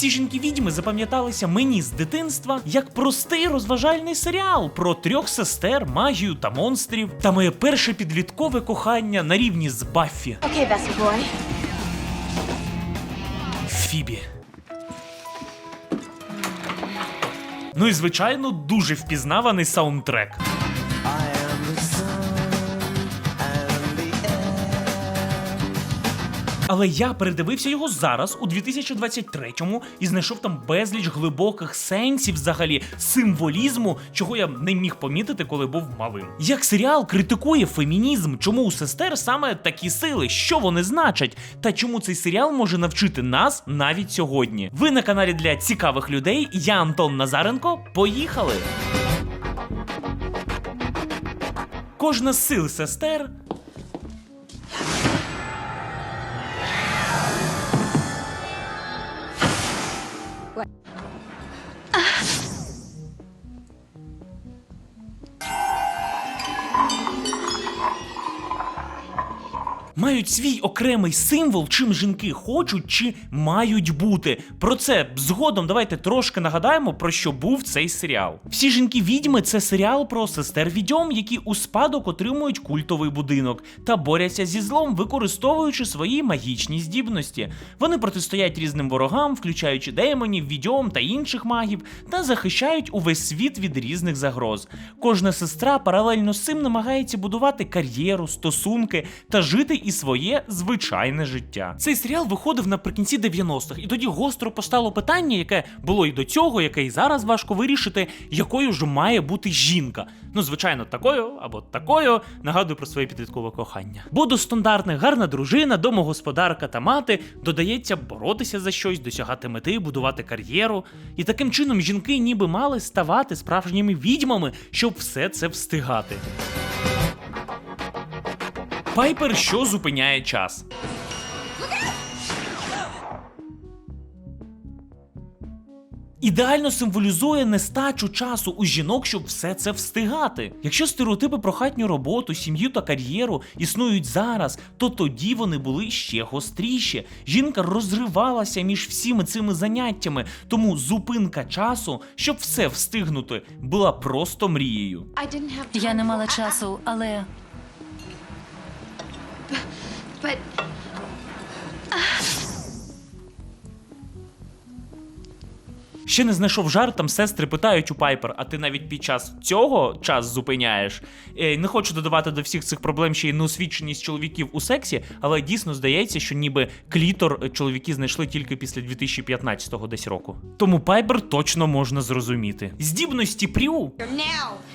Всі жінки відьми запам'яталися мені з дитинства як простий розважальний серіал про трьох сестер, магію та монстрів. Та моє перше підліткове кохання на рівні з Баффі. Okay, Bessie boy. Фібі. Ну і звичайно, дуже впізнаваний саундтрек. Але я передивився його зараз у 2023-му і знайшов там безліч глибоких сенсів, взагалі символізму, чого я не міг помітити, коли був малим. Як серіал критикує фемінізм, чому у сестер саме такі сили, що вони значать, та чому цей серіал може навчити нас навіть сьогодні. Ви на каналі для цікавих людей. Я Антон Назаренко. Поїхали! Кожна з сил сестер мають свій окремий символ, чим жінки хочуть чи мають бути. Про це згодом давайте трошки нагадаємо, про що був цей серіал. Всі жінки відьми це серіал про сестер відьом, які у спадок отримують культовий будинок та борються зі злом, використовуючи свої магічні здібності. Вони протистоять різним ворогам, включаючи демонів, відьом та інших магів, та захищають увесь світ від різних загроз. Кожна сестра паралельно з цим намагається будувати кар'єру, стосунки та жити і своє звичайне життя. Цей серіал виходив наприкінці 90-х, і тоді гостро постало питання, яке було і до цього, яке і зараз важко вирішити, якою ж має бути жінка. Ну, звичайно, такою або такою. Нагадую про своє підліткове кохання. Бо до стандартних гарна дружина, домогосподарка та мати додається боротися за щось, досягати мети, будувати кар'єру. І таким чином жінки ніби мали ставати справжніми відьмами, щоб все це встигати. Пайпер, що зупиняє час. Ідеально символізує нестачу часу у жінок, щоб все це встигати. Якщо стереотипи про хатню роботу, сім'ю та кар'єру існують зараз, то тоді вони були ще гостріші. Жінка розривалася між всіми цими заняттями, тому зупинка часу, щоб все встигнути, була просто мрією. Я не мала часу, але But Ще не знайшов жарт, там сестри питають у Пайпер, а ти навіть під час цього час зупиняєш. Е, не хочу додавати до всіх цих проблем ще й неосвіченість чоловіків у сексі, але дійсно здається, що ніби клітор чоловіки знайшли тільки після 2015-го десь року. Тому Пайпер точно можна зрозуміти. Здібності Прю now.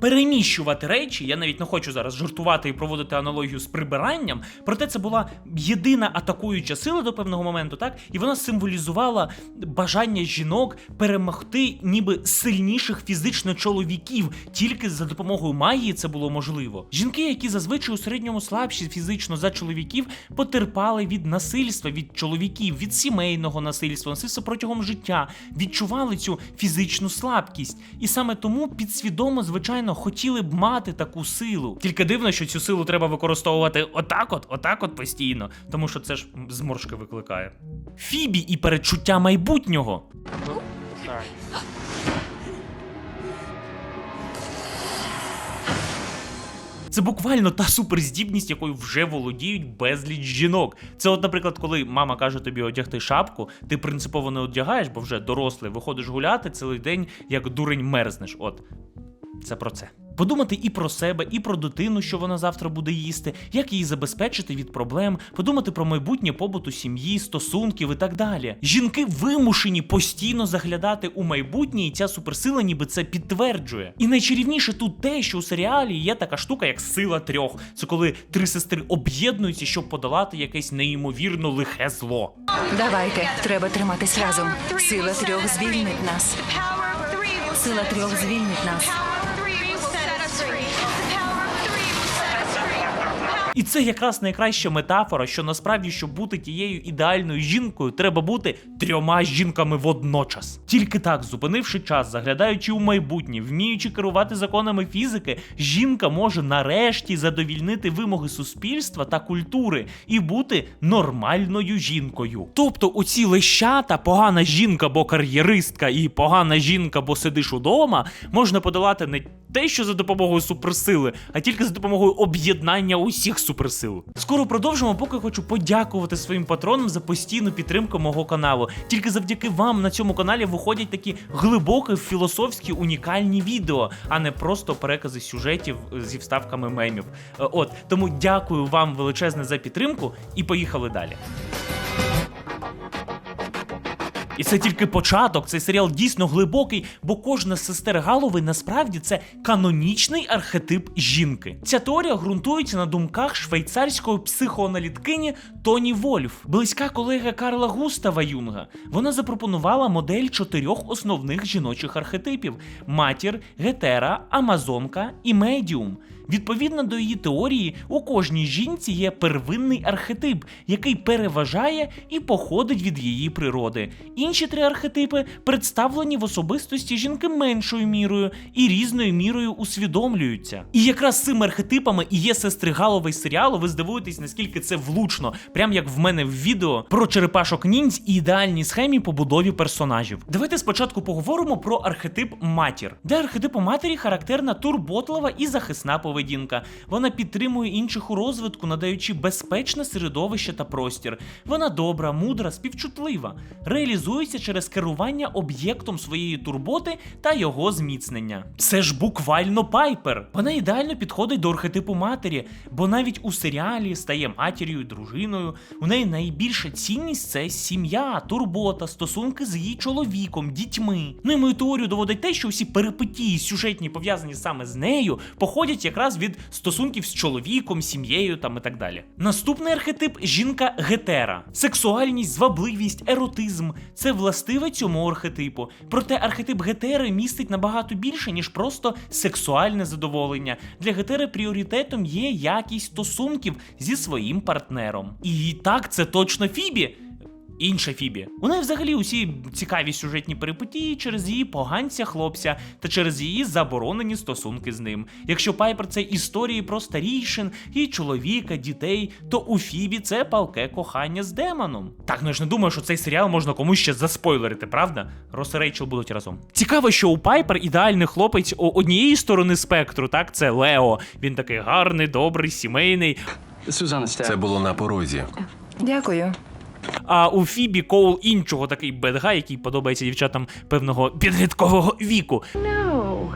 Переміщувати речі. Я навіть не хочу зараз жартувати і проводити аналогію з прибиранням. Проте це була єдина атакуюча сила до певного моменту, так і вона символізувала бажання жінок перемогти, ніби сильніших фізично чоловіків. Тільки за допомогою магії це було можливо. Жінки, які зазвичай у середньому слабші фізично за чоловіків, потерпали від насильства від чоловіків, від сімейного насильства, насильства протягом життя, відчували цю фізичну слабкість. І саме тому підсвідомо, звичайно, хотіли б мати таку силу. Тільки дивно, що цю силу треба використовувати отак, от, отак, от постійно, тому що це ж зморшки викликає. Фібі і передчуття майбутнього. Це буквально та суперздібність, якою вже володіють безліч жінок. Це, от, наприклад, коли мама каже тобі одягти шапку, ти принципово не одягаєш, бо вже дорослий, виходиш гуляти цілий день, як дурень мерзнеш. От це про це. Подумати і про себе, і про дитину, що вона завтра буде їсти, як її забезпечити від проблем, подумати про майбутнє побуту сім'ї, стосунків і так далі. Жінки вимушені постійно заглядати у майбутнє, і ця суперсила ніби це підтверджує. І найчарівніше тут те, що у серіалі є така штука, як сила трьох. Це коли три сестри об'єднуються, щоб подолати якесь неймовірно лихе зло. давайте, треба триматись разом. Сила трьох звільнить нас. Сила трьох звільнить нас. І це якраз найкраща метафора, що насправді, щоб бути тією ідеальною жінкою, треба бути трьома жінками водночас. Тільки так, зупинивши час, заглядаючи у майбутнє, вміючи керувати законами фізики, жінка може нарешті задовільнити вимоги суспільства та культури і бути нормальною жінкою. Тобто, оці лещата, погана жінка, бо кар'єристка, і погана жінка, бо сидиш удома, можна подолати не те, що за допомогою суперсили, а тільки за допомогою об'єднання усіх суперсил. Скоро продовжимо, поки хочу подякувати своїм патронам за постійну підтримку мого каналу. Тільки завдяки вам на цьому каналі виходять такі глибокі філософські унікальні відео, а не просто перекази сюжетів е, зі вставками мемів. Е, От тому дякую вам величезне за підтримку і поїхали далі. І це тільки початок. Цей серіал дійсно глибокий, бо кожна з сестер Галовий насправді це канонічний архетип жінки. Ця теорія ґрунтується на думках швейцарської психоаналіткині Тоні Вольф, близька колега Карла Густава Юнга. Вона запропонувала модель чотирьох основних жіночих архетипів: матір, гетера, амазонка і медіум. Відповідно до її теорії, у кожній жінці є первинний архетип, який переважає і походить від її природи. Інші три архетипи представлені в особистості жінки меншою мірою і різною мірою усвідомлюються. І якраз цими архетипами і є сестри Галовий серіалу. Ви здивуєтесь, наскільки це влучно, прям як в мене в відео про черепашок ніндзь і ідеальній схемі побудові персонажів. Давайте спочатку поговоримо про архетип матір, де архетипу матері характерна турботлива і захисна поведінка. Вона підтримує інших у розвитку, надаючи безпечне середовище та простір. Вона добра, мудра, співчутлива, реалізується через керування об'єктом своєї турботи та його зміцнення. Це ж буквально пайпер. Вона ідеально підходить до архетипу матері, бо навіть у серіалі стає матір'ю дружиною. У неї найбільша цінність це сім'я, турбота, стосунки з її чоловіком, дітьми. Ну і мою теорію доводить те, що всі перипетії сюжетні пов'язані саме з нею, походять якраз від стосунків з чоловіком, сім'єю там і так далі. Наступний архетип жінка гетера. Сексуальність, звабливість, еротизм це властиве цьому архетипу. Проте архетип гетери містить набагато більше, ніж просто сексуальне задоволення. Для гетери пріоритетом є якість стосунків зі своїм партнером. І так, це точно Фібі. Інша Фібі. У неї взагалі усі цікаві сюжетні перипетії через її поганця хлопця та через її заборонені стосунки з ним. Якщо Пайпер це історії про старійшин і чоловіка, дітей, то у Фібі це палке кохання з демоном. Так, ну я ж не думаю, що цей серіал можна комусь ще заспойлерити, правда? Рос і Рейчел будуть разом. Цікаво, що у Пайпер ідеальний хлопець у однієї сторони спектру, так, це Лео. Він такий гарний, добрий, сімейний. Це було на порозі. Дякую. А у Фібі Коул іншого такий бедгай, який подобається дівчатам певного підліткового віку. No.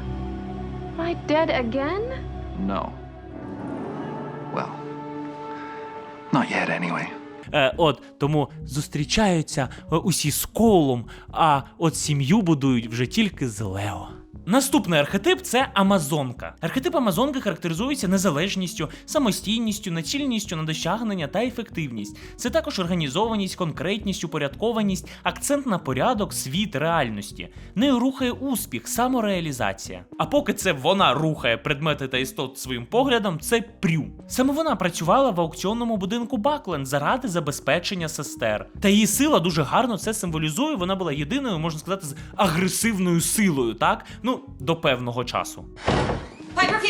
Am I dead again? No. Well, not yet, anyway. Е, от тому зустрічаються е, усі з Коулом, а от сім'ю будують вже тільки з Лео. Наступний архетип це Амазонка. Архетип Амазонки характеризується незалежністю, самостійністю, націльністю на досягнення та ефективність. Це також організованість, конкретність, упорядкованість, акцент на порядок, світ реальності. Нею рухає успіх, самореалізація. А поки це вона рухає предмети та істот своїм поглядом, це прю. Саме вона працювала в аукціонному будинку Бакленд заради забезпечення сестер. Та її сила дуже гарно це символізує. Вона була єдиною, можна сказати, з агресивною силою, так? Ну, до певного часу. Piper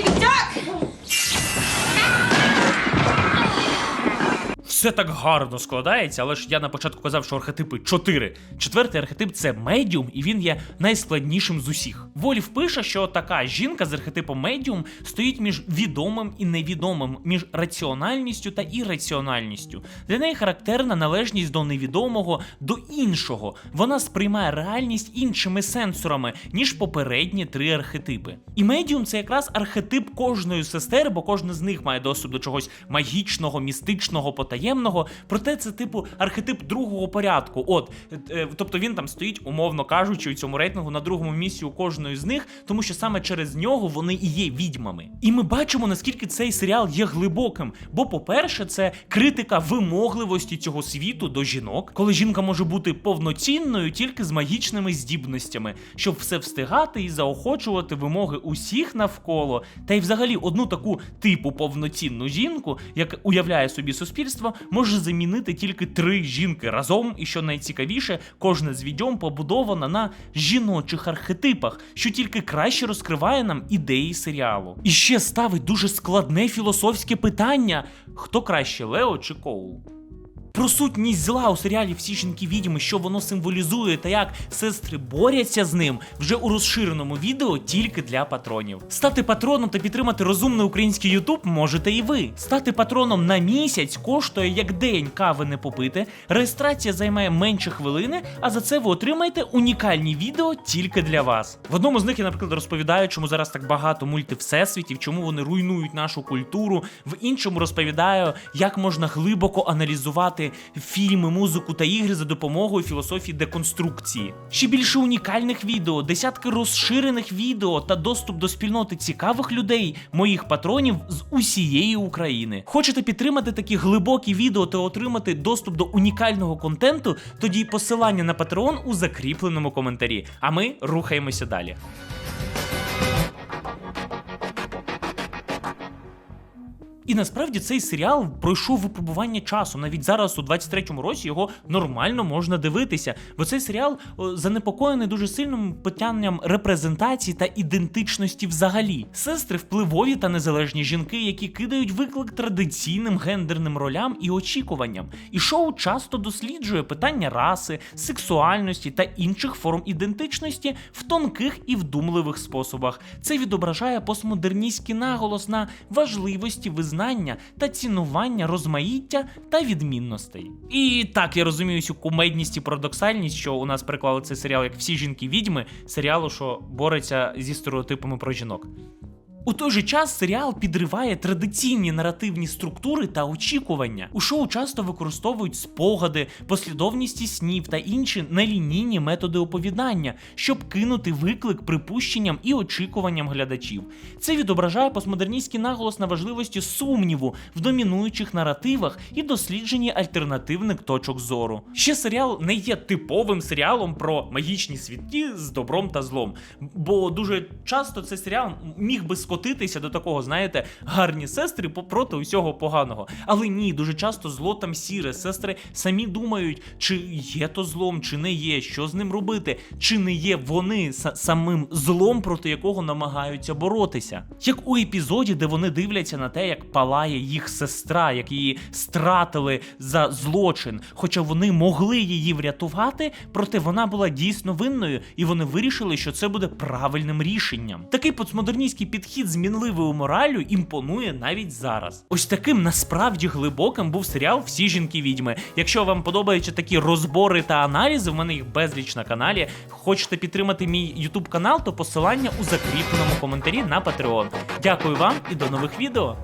Все так гарно складається, але ж я на початку казав, що архетипи 4. Четвертий архетип це медіум, і він є найскладнішим з усіх. Вольф пише, що така жінка з архетипом медіум стоїть між відомим і невідомим, між раціональністю та ірраціональністю. Для неї характерна належність до невідомого, до іншого. Вона сприймає реальність іншими сенсорами, ніж попередні три архетипи. І медіум це якраз архетип кожної сестер, бо кожна з них має доступ до чогось магічного, містичного, потаємного. Темного. Проте це типу архетип другого порядку. От, е, тобто він там стоїть, умовно кажучи, у цьому рейтингу на другому місці у кожної з них, тому що саме через нього вони і є відьмами. І ми бачимо, наскільки цей серіал є глибоким. Бо, по-перше, це критика вимогливості цього світу до жінок, коли жінка може бути повноцінною тільки з магічними здібностями, щоб все встигати і заохочувати вимоги усіх навколо, та й взагалі одну таку типу повноцінну жінку, як уявляє собі суспільство, може замінити тільки три жінки разом, і що найцікавіше, кожна з відьом побудована на жіночих архетипах, що тільки краще розкриває нам ідеї серіалу. І ще ставить дуже складне філософське питання: хто краще, Лео чи Коул? Про сутність зла у серіалі всі жінки відьми, що воно символізує та як сестри борються з ним вже у розширеному відео тільки для патронів. Стати патроном та підтримати розумний український Ютуб можете і ви. Стати патроном на місяць коштує як день кави не попити. Реєстрація займає менше хвилини, а за це ви отримаєте унікальні відео тільки для вас. В одному з них я, наприклад, розповідаю, чому зараз так багато мультивсесвітів, чому вони руйнують нашу культуру. В іншому розповідаю, як можна глибоко аналізувати фільми, музику та ігри за допомогою філософії деконструкції. Ще більше унікальних відео, десятки розширених відео та доступ до спільноти цікавих людей, моїх патронів з усієї України. Хочете підтримати такі глибокі відео та отримати доступ до унікального контенту? Тоді посилання на Patreon у закріпленому коментарі. А ми рухаємося далі. І насправді цей серіал пройшов випробування часу. Навіть зараз, у 23-му році, його нормально можна дивитися. Бо цей серіал занепокоєний дуже сильним питанням репрезентації та ідентичності взагалі. Сестри впливові та незалежні жінки, які кидають виклик традиційним гендерним ролям і очікуванням. І шоу часто досліджує питання раси, сексуальності та інших форм ідентичності в тонких і вдумливих способах. Це відображає постмодерністський наголос на важливості визнання та цінування розмаїття та відмінностей. І так я розумію цю кумедність і парадоксальність, що у нас приклали цей серіал як всі жінки відьми, серіалу, що бореться зі стереотипами про жінок. У той же час серіал підриває традиційні наративні структури та очікування. У шоу часто використовують спогади, послідовність снів та інші нелінійні методи оповідання, щоб кинути виклик припущенням і очікуванням глядачів. Це відображає постмодерністський наголос на важливості сумніву в домінуючих наративах і дослідженні альтернативних точок зору. Ще серіал не є типовим серіалом про магічні світі з добром та злом, бо дуже часто цей серіал міг би скотитися до такого, знаєте, гарні сестри проти усього поганого. Але ні, дуже часто зло там сіре. Сестри самі думають, чи є то злом, чи не є, що з ним робити, чи не є вони самим злом, проти якого намагаються боротися. Як у епізоді, де вони дивляться на те, як палає їх сестра, як її стратили за злочин, хоча вони могли її врятувати, проте вона була дійсно винною, і вони вирішили, що це буде правильним рішенням. Такий постмодерністський підхід з мінливою мораллю імпонує навіть зараз. Ось таким насправді глибоким був серіал Всі жінки відьми. Якщо вам подобаються такі розбори та аналізи, в мене їх безліч на каналі. Хочете підтримати мій YouTube канал, то посилання у закріпленому коментарі на Patreon. Дякую вам і до нових відео.